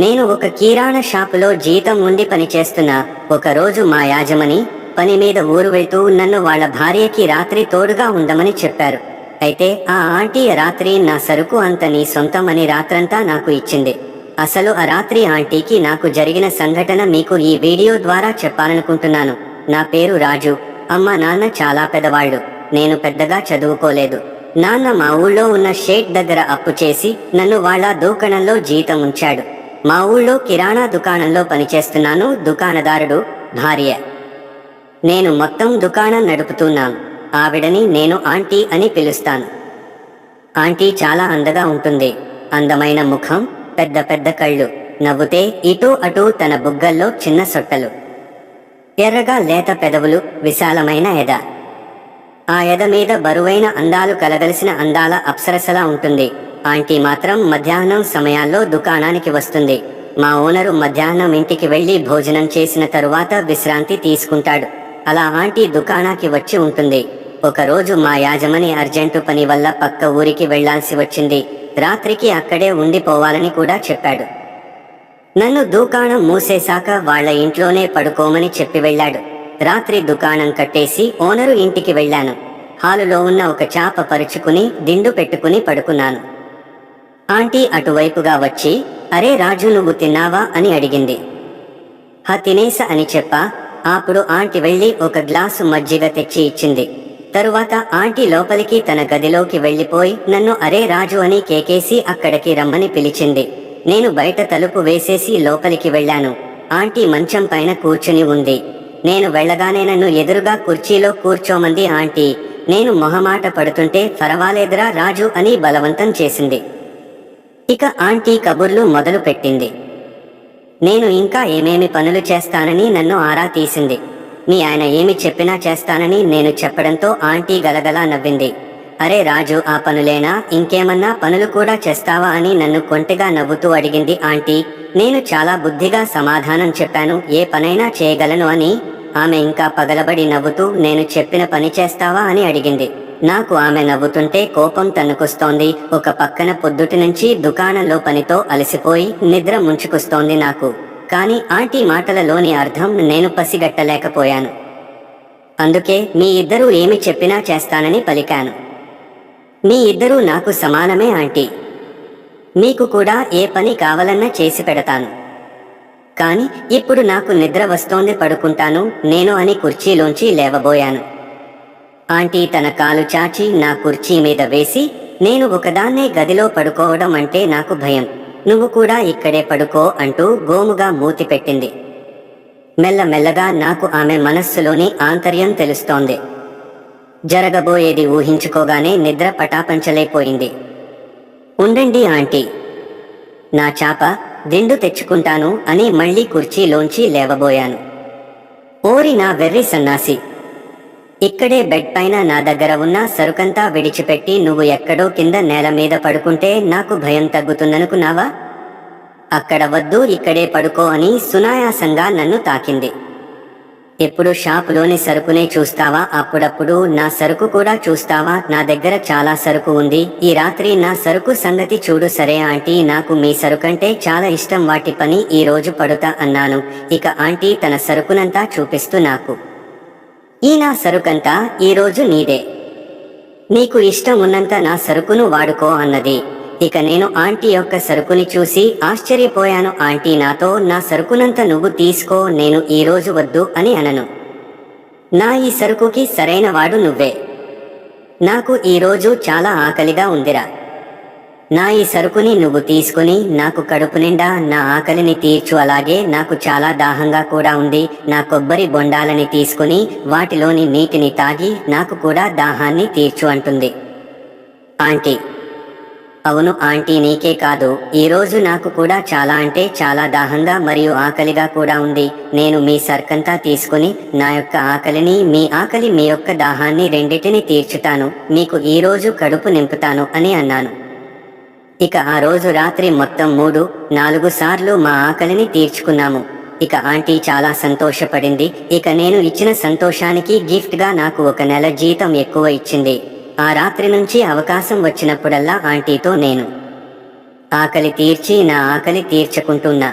నేను ఒక కిరాణా షాపులో జీతం ఉండి పనిచేస్తున్నా ఒకరోజు మా యాజమని పని మీద ఊరు వెళ్తూ నన్ను వాళ్ళ భార్యకి రాత్రి తోడుగా ఉండమని చెప్పారు. అయితే ఆ ఆంటీ రాత్రి నా సరుకు అంత నీ సొంతం అని రాత్రంతా నాకు ఇచ్చింది. అసలు ఆ రాత్రి ఆంటీకి నాకు జరిగిన సంఘటన మీకు ఈ వీడియో ద్వారా చెప్పాలనుకుంటున్నాను. నా పేరు రాజు. అమ్మ నాన్న చాలా పెద్దవాళ్ళు. నేను పెద్దగా చదువుకోలేదు. నాన్న మా ఊళ్ళో ఉన్న షేట్ దగ్గర అప్పు చేసి నన్ను వాళ్ళ దూకణంలో జీతం ఉంచాడు. మా ఊళ్ళో కిరాణా దుకాణంలో పనిచేస్తున్నాను దుకాణదారుడు భార్య. నేను మొత్తం దుకాణం నడుపుతున్నాను ఆవిడని నేను ఆంటీ అని పిలుస్తాను. ఆంటీ చాలా అందగా ఉంటుంది. అందమైన ముఖం పెద్ద పెద్ద కళ్ళు. నవ్వుతే ఇటూ అటూ తన బుగ్గల్లో చిన్న సొట్టలు. ఎర్రగా లేత పెదవులు విశాలమైన ఎద. ఆ ఎద మీద బరువైన అందాలు కలగలిసిన అందాల అప్సరసలా ఉంటుంది. ఆంటీ మాత్రం మధ్యాహ్నం సమయాల్లో దుకాణానికి వస్తుంది. మా ఓనరు మధ్యాహ్నం ఇంటికి వెళ్ళి భోజనం చేసిన తరువాత విశ్రాంతి తీసుకుంటాడు. అలా ఆంటీ దుకాణానికి వచ్చి ఉంటుంది. ఒకరోజు మా యాజమని అర్జెంటు పని వల్ల పక్క ఊరికి వెళ్ళాల్సి వచ్చింది. రాత్రికి అక్కడే ఉండిపోవాలని కూడా చెప్పాడు. నన్ను దుకాణం మూసేశాక వాళ్ళ ఇంట్లోనే పడుకోమని చెప్పి వెళ్ళాడు. రాత్రి దుకాణం కట్టేసి ఓనరు ఇంటికి వెళ్ళాను. హాలులో ఉన్న ఒక చాప పరుచుకుని దిండు పెట్టుకుని పడుకున్నాను. ఆంటీ అటువైపుగా వచ్చి అరే రాజు నువ్వు తిన్నావా? అని అడిగింది. హ తినేస అని చెప్పా. అప్పుడు ఆంటీ వెళ్ళి ఒక గ్లాసు మజ్జిగ తెచ్చి ఇచ్చింది. తరువాత ఆంటీ లోపలికి తన గదిలోకి వెళ్ళిపోయి నన్ను అరే రాజు అని కేకేసి అక్కడికి రమ్మని పిలిచింది. నేను బయట తలుపు వేసేసి లోపలికి వెళ్ళాను. ఆంటీ మంచం పైన కూర్చుని ఉంది. నేను వెళ్ళగానే నన్ను ఎదురుగా కుర్చీలో కూర్చోమంది ఆంటీ. నేను మొహమాట పడుతుంటే పర్వాలేదురా రాజు అని బలవంతం చేసింది. ఇక ఆంటీ కబుర్లు మొదలు పెట్టింది. నేను ఇంకా ఏమేమి పనులు చేస్తానని నన్ను ఆరా తీసింది. మీ ఆయన ఏమి చెప్పినా చేస్తానని నేను చెప్పడంతో ఆంటీ గలగలా నవ్వింది. అరే రాజు ఆ పనులేనా? ఇంకేమన్నా పనులు కూడా చేస్తావా అని నన్ను కొంటగా నవ్వుతూ అడిగింది ఆంటీ. నేను చాలా బుద్ధిగా సమాధానం చెప్పాను ఏ పనైనా చేయగలను అని. ఆమె ఇంకా పగలబడి నవ్వుతూ నేను చెప్పిన పని చేస్తావా అని అడిగింది. నాకు ఆమె నవ్వుతుంటే కోపం తన్నుకొస్తోంది. ఒక పక్కన పొద్దుటి నుంచి దుకాణంలో పనితో అలసిపోయి నిద్ర ముంచుకొస్తోంది నాకు. కానీ ఆంటీ మాటలలోని అర్థం నేను పసిగట్టలేకపోయాను. అందుకే మీ ఇద్దరూ ఏమి చెప్పినా చేస్తానని పలికాను. మీ ఇద్దరూ నాకు సమానమే ఆంటీ. మీకు కూడా ఏ పని కావాలన్నా చేసి పెడతాను. కాని ఇప్పుడు నాకు నిద్ర వస్తోంది పడుకుంటాను. నేను అని కుర్చీలోంచి లేవబోయాను. ఆంటీ తన కాలు చాచి నా కుర్చీ మీద వేసి నేను ఒకదాన్నే గదిలో పడుకోవడం అంటే నాకు భయం. నువ్వు కూడా ఇక్కడే పడుకో అంటూ గోముగా మూతి పెట్టింది. మెల్లమెల్లగా నాకు ఆమె మనస్సులోని ఆంతర్యం తెలుస్తోంది. జరగబోయేది ఊహించుకోగానే నిద్ర పటాపంచలైపోయింది ఉండండి ఆంటీ. నా చాప దిండు తెచ్చుకుంటాను అని మళ్ళీ కుర్చీలోంచి లేవబోయాను. ఓరి నా వెర్రి సన్నాసి. ఇక్కడే బెడ్ పైన నా దగ్గర ఉన్న సరుకంతా విడిచిపెట్టి నువ్వు ఎక్కడో కింద నేల మీద పడుకుంటే నాకు భయం తగ్గుతుందనుకున్నావా? అక్కడ వద్దు ఇక్కడే పడుకో అని సునాయాసంగా నన్ను తాకింది. ఎప్పుడు షాప్లోని సరుకునే చూస్తావా? అప్పుడప్పుడు నా సరుకు కూడా చూస్తావా? నా దగ్గర చాలా సరుకు ఉంది. ఈ రాత్రి నా సరుకు సంగతి చూడు సరే ఆంటీ. నాకు మీ సరుకంటే చాలా ఇష్టం. వాటి పని ఈ రోజు పడుతా అన్నాను. ఇక ఆంటీ తన సరుకునంతా చూపిస్తూ నాకు. ఈ నా సరుకంతా ఈ రోజు నీదే. నీకు ఇష్టం ఉన్నంత నా సరుకును వాడుకో అన్నది. ఇక నేను ఆంటీ యొక్క సరుకుని చూసి ఆశ్చర్యపోయాను. ఆంటీ నాతో నా సరుకునంత నువ్వు తీసుకో నేను ఈ రోజు వద్దు అని అనను. నా ఈ సరుకుకి సరైన వాడు నువ్వే. నాకు ఈ రోజు చాలా ఆకలిగా ఉందిరా. నా ఈ సరుకుని నువ్వు తీసుకుని నాకు కడుపు నిండా నా ఆకలిని తీర్చు. అలాగే నాకు చాలా దాహంగా కూడా ఉంది. నా కొబ్బరి బొండాలని తీసుకుని వాటిలోని నీటిని తాగి నాకు కూడా దాహాన్ని తీర్చు అంటుంది. ఆంటీ అవును ఆంటీ నీకే కాదు. ఈ రోజు నాకు కూడా చాలా అంటే చాలా దాహంగా మరియు ఆకలిగా కూడా ఉంది. నేను మీ సర్కంతా తీసుకుని నా యొక్క ఆకలిని మీ ఆకలి మీ యొక్క దాహాన్ని రెండిటిని తీర్చుతాను. మీకు ఈ రోజు కడుపు నింపుతాను అని అన్నాను. ఇక ఆ రోజు రాత్రి మొత్తం మూడు నాలుగు సార్లు మా ఆకలిని తీర్చుకున్నాము. ఇక ఆంటీ చాలా సంతోషపడింది. ఇక నేను ఇచ్చిన సంతోషానికి గిఫ్ట్గా నాకు ఒక నెల జీతం ఎక్కువ ఇచ్చింది. ఆ రాత్రి నుంచి అవకాశం వచ్చినప్పుడల్లా ఆంటీతో నేను ఆకలి తీర్చి నా ఆకలి తీర్చుకుంటున్నా.